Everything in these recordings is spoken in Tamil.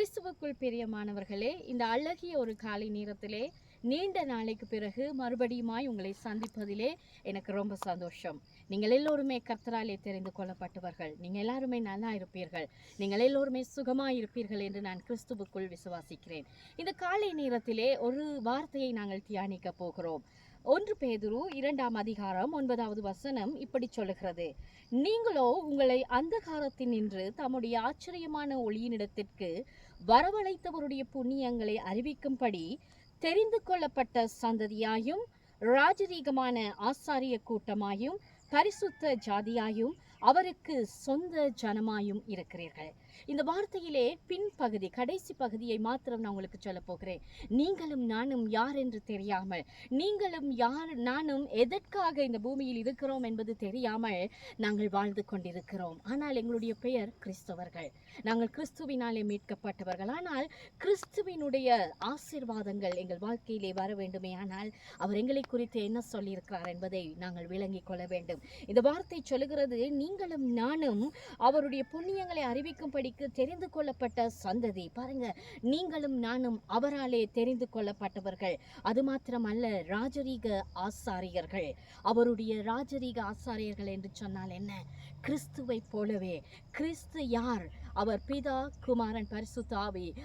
கிறிஸ்துவுக்குள் பிரியமானவர்களே இந்த அழகிய ஒரு காலை நேரத்திலே நீண்ட நாளைக்கு பிறகு மறுபடியுமாய் உங்களை சந்திப்பதிலே எனக்கு ரொம்ப சந்தோஷம். நீங்கள் எல்லோருமே கர்த்தராலே தெரிந்து கொள்ளப்பட்டவர்கள். நீங்கள் எல்லாருமே நல்லா இருப்பீர்கள். நீங்கள் எல்லோருமே சுகமாக இருப்பீர்கள் என்று நான் கிறிஸ்துவுக்குள் விசுவாசிக்கிறேன். இந்த காலை நேரத்திலே ஒரு வார்த்தையை நாங்கள் தியானிக்க போகிறோம். ஒன்று பேதுரு இரண்டாம் அதிகாரம் ஒன்பதாவது வசனம் இப்படி சொல்லுகிறது. நீங்களோ உங்களை அந்தகாரத்தில் நின்று தம்முடைய ஆச்சரியமான ஒளியினிடத்திற்கு வரவழைத்தவருடைய புண்ணியங்களை அறிவிக்கும்படி தெரிந்து கொள்ளப்பட்ட சந்ததியாயும் ராஜரீகமான ஆசாரிய கூட்டமாயும் பரிசுத்த ஜாதியாயும் அவருக்கு சொந்த ஜனமாயும் இருக்கிறீர்கள். இந்த வார்த்தையிலே பின்பகுதி கடைசி பகுதியை மாத்திரம் நான் உங்களுக்கு சொல்ல போகிறேன். நீங்களும் நானும் யார் என்று தெரியாமல் நீங்களும் யார் நானும் எதற்காக இந்த பூமியில் இருக்கிறோம் என்பது தெரியாமல் நாங்கள் வாழ்ந்து கொண்டிருக்கிறோம். ஆனால் எங்களுடைய பெயர் கிறிஸ்தவர்கள். நாங்கள் கிறிஸ்துவினாலே மீட்கப்பட்டவர்கள். ஆனால் கிறிஸ்துவினுடைய ஆசீர்வாதங்கள் எங்கள் வாழ்க்கையிலே வர வேண்டுமே. ஆனால் அவர் எங்களை குறித்து என்ன சொல்லியிருக்கிறார் என்பதை நாங்கள் விளங்கிக் கொள்ள வேண்டும். இந்த வார்த்தை சொல்லுகிறது நீங்களும் நானும் அவருடைய புண்ணியங்களை அறிவிக்கும் அறிவிக்கும்படிக்கு தெரிந்து கொள்ளப்பட்ட சந்ததி. பாருங்க நீங்களும் நானும் அவராலே தெரிந்து கொள்ளப்பட்டவர்கள். அது மாத்திரமல்ல ராஜரீக ஆசாரியர்கள். அவருடைய ராஜரீக ஆசாரியர்கள் என்று சொன்னால் என்ன? கிறிஸ்துவை போலவே. கிறிஸ்து யார்? அவர் பிதா குமாரன் பரிசுத்த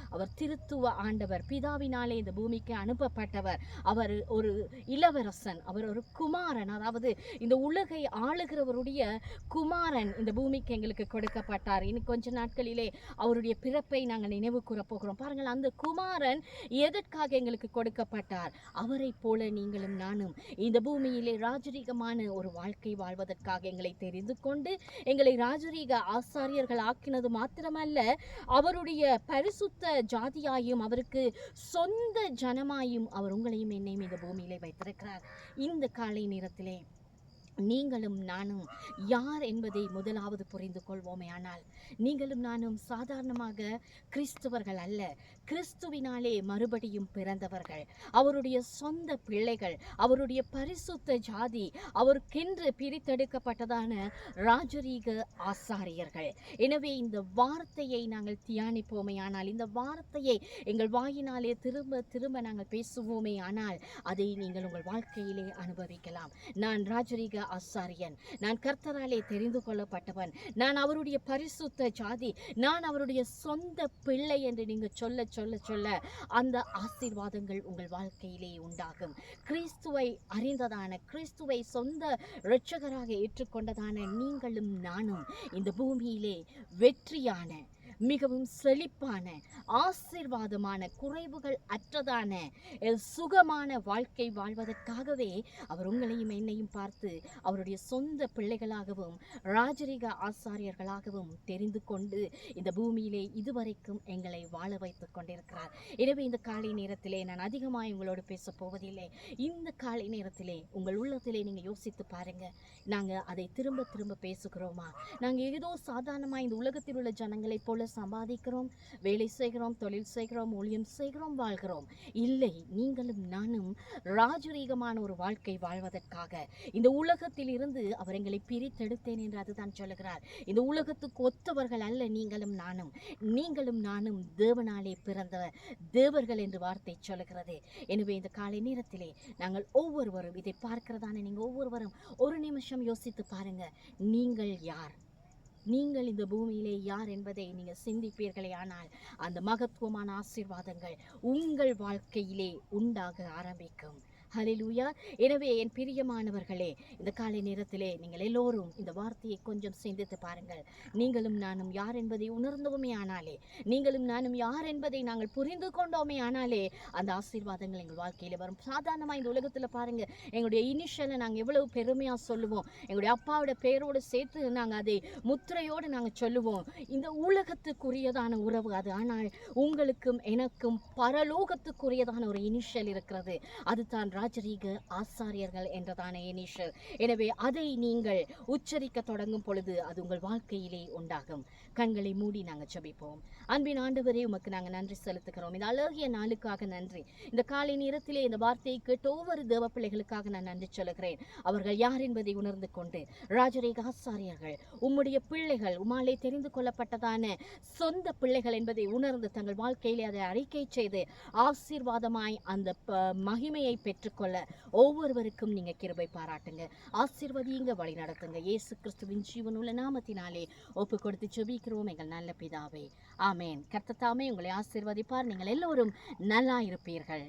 அவர் திருத்துவ ஆண்டவர். பிதாவினாலே இந்த பூமிக்கு அனுப்பப்பட்டவர். அவர் ஒரு இளவரசன். அவர் ஒரு குமாரன். அதாவது இந்த உலகை ஆளுகிறவருடைய குமாரன் இந்த பூமிக்கு எங்களுக்கு கொடுக்கப்பட்டார். இன்னும் கொஞ்ச நாட்கள் நாட்களிலே அவருடைய பிறப்பை நாங்கள் நினைவு கூற போகிறோம். பாருங்கள் அந்த குமாரன் எதற்காக எங்களுக்கு கொடுக்கப்பட்டார்? அவரை போல நீங்களும் நானும் இந்த பூமியிலே ராஜரீகமான ஒரு வாழ்க்கை வாழ்வதற்காக எங்களை தெரிந்து கொண்டு எங்களை ராஜரீக ஆசாரியர்கள் ஆக்கினது மாத்திரமல்ல அவருடைய பரிசுத்த ஜாதியாயும் அவருக்கு சொந்த ஜனமாயும் அவர் உங்களையும் என்னையும் இந்த பூமியிலே வைத்திருக்கிறார். இந்த காலை நேரத்திலே நீங்களும் நானும் யார் என்பதை முதலாவது புரிந்து கொள்வோமே ஆனால் நீங்களும் நானும் சாதாரணமாக கிறிஸ்துவர்கள் அல்ல. கிறிஸ்துவினாலே மறுபடியும் பிறந்தவர்கள். அவருடைய சொந்த பிள்ளைகள் அவருடைய பரிசுத்த ஜாதி அவருக்கென்று பிரித்தெடுக்கப்பட்டதான ராஜரீக ஆசாரியர்கள். எனவே இந்த வார்த்தையை நாங்கள் தியானிப்போமே ஆனால் இந்த வார்த்தையை எங்கள் வாயினாலே திரும்ப திரும்ப நாங்கள் பேசுவோமே ஆனால் அதை நீங்கள் உங்கள் வாழ்க்கையிலே அனுபவிக்கலாம். நான் ராஜரீக ஆசாரியன் நான் கர்த்தராலே தெரிந்து கொள்ளப்பட்டவன். நான் அவருடைய பரிசுத்த ஜாதி நான் அவருடைய சொந்த பிள்ளை என்று நீங்க சொல்ல சொல்ல சொல்ல அந்த ஆசீர்வாதங்கள் உங்கள் வாழ்க்கையிலே உண்டாகும். கிறிஸ்துவை அறிந்ததான கிறிஸ்துவை சொந்த இரட்சகராக ஏற்றுக்கொண்டதான நீங்களும் நானும் இந்த பூமியிலே வெற்றியான மிகவும் செழிப்பான ஆசீர்வாதமான குறைவுகள் அற்றதான சுகமான வாழ்க்கை வாழ்வதற்காகவே அவர் உங்களையும் என்னையும் பார்த்து அவருடைய சொந்த பிள்ளைகளாகவும் ராஜரீக ஆசாரியர்களாகவும் தெரிந்து கொண்டு இந்த பூமியிலே இதுவரைக்கும் எங்களை வாழ வைத்துக் கொண்டிருக்கிறார். எனவே இந்த காலை நேரத்திலே நான் அதிகமாக உங்களோடு பேச போவதில்லை. இந்த காலை நேரத்திலே உங்கள் உள்ளத்திலே நீங்க யோசித்து பாருங்க. நாங்க அதை திரும்ப திரும்ப பேசுகிறோமா? நாங்க ஏதோ சாதாரணமா இந்த உலகத்தில் உள்ள ஜனங்களைப் போல சம்பாதிக்கிறோம் வேலை செய்கிறோம் தொழில் செய்கிறோம் ஊழியம் செய்கிறோம் வாழ்கிறோம். இல்லை நீங்களும் நானும் ராஜரீகமான ஒரு வாழ்க்கை வாழ்வதற்காக இந்த உலகத்தில் இருந்து அவர் எங்களை பிரித்தெடுத்தேன் என்று அதுதான் சொல்லுகிறார். இந்த உலகத்துக்கு ஒத்தவர்கள் அல்ல நீங்களும் நானும். நீங்களும் நானும் தேவனாலே பிறந்தவர் தேவர்கள் என்று வார்த்தை சொல்லுகிறது. எனவே இந்த காலை நேரத்திலே நாங்கள் ஒவ்வொருவரும் இதை பார்க்கிறதான? நீங்க ஒவ்வொருவரும் ஒரு நிமிஷம் யோசித்து பாருங்க. நீங்கள் யார்? நீங்கள் இந்த பூமியிலே யார் என்பதை நீங்கள் சிந்திப்பீர்களே ஆனால் அந்த மகத்துவமான ஆசீர்வாதங்கள் உங்கள் வாழ்க்கையிலே உண்டாக ஆரம்பிக்கும். ஹலிலூயா எனவே என் பிரியமானவர்களே இந்த காலை நேரத்திலே நீங்கள் எல்லோரும் இந்த வார்த்தையை கொஞ்சம் சிந்தித்து பாருங்கள். நீங்களும் நானும் யார் என்பதை உணர்ந்தோமே ஆனாலே நீங்களும் நானும் யார் என்பதை நாங்கள் புரிந்து கொண்டோமே ஆனாலே அந்த ஆசீர்வாதங்கள் எங்கள் வாழ்க்கையில் வரும். சாதாரணமாக இந்த உலகத்தில் பாருங்கள் எங்களுடைய இனிஷியலை நாங்கள் எவ்வளவு பெருமையாக சொல்லுவோம். எங்களுடைய அப்பாவோட பேரோடு சேர்த்து நாங்கள் அதை முத்திரையோடு நாங்கள் சொல்லுவோம். இந்த உலகத்துக்குரியதான உறவு அது. ஆனால் உங்களுக்கும் எனக்கும் பரலோகத்துக்குரியதான ஒரு இனிஷியல் இருக்கிறது. அதுதான் ராஜரீக ஆசாரியர்கள் என்றதான இனிஷியல் எனவே அதை நீங்கள் உச்சரிக்க தொடங்கும் பொழுது அது உங்கள் வாழ்க்கையிலே உண்டாகும். கண்களை மூடி நாங்கள் ஜெபிப்போம். அன்பின் ஆண்டவரே உமக்கு நாங்கள் நன்றி செலுத்துகிறோம். இந்த அழகிய நாளுக்காக நன்றி. இந்த காலை நேரத்திலே இந்த வார்த்தையை கேட்டு ஒவ்வொரு தேவ பிள்ளைகளுக்காக நான் நன்றி சொல்கிறேன் அவர்கள் யார் என்பதை உணர்ந்து கொண்டு ராஜரீக ஆசாரியர்கள் உம்முடைய பிள்ளைகள் உமாலே தெரிந்து கொள்ளப்பட்டதான சொந்த பிள்ளைகள் என்பதை உணர்ந்து தங்கள் வாழ்க்கையிலே அதை அறிக்கை செய்து ஆசீர்வாதமாய் அந்த மகிமையை பெற்று கொள்ள ஒவ்வொருவருக்கும் நீங்க கிருபை பாராட்டுங்க. ஆசிர்வதியுங்க வழி நடத்துங்க. இயேசு கிறிஸ்துவின் ஜீவனுள்ள நாமத்தினாலே ஒப்பு கொடுத்து ஜெபிக்கிறோம் எங்கள் நல்ல பிதாவே. ஆமேன். கர்த்தத்தாமே உங்களை ஆசீர்வதிப்பார். நீங்கள் எல்லோரும் நல்லா இருப்பீர்கள்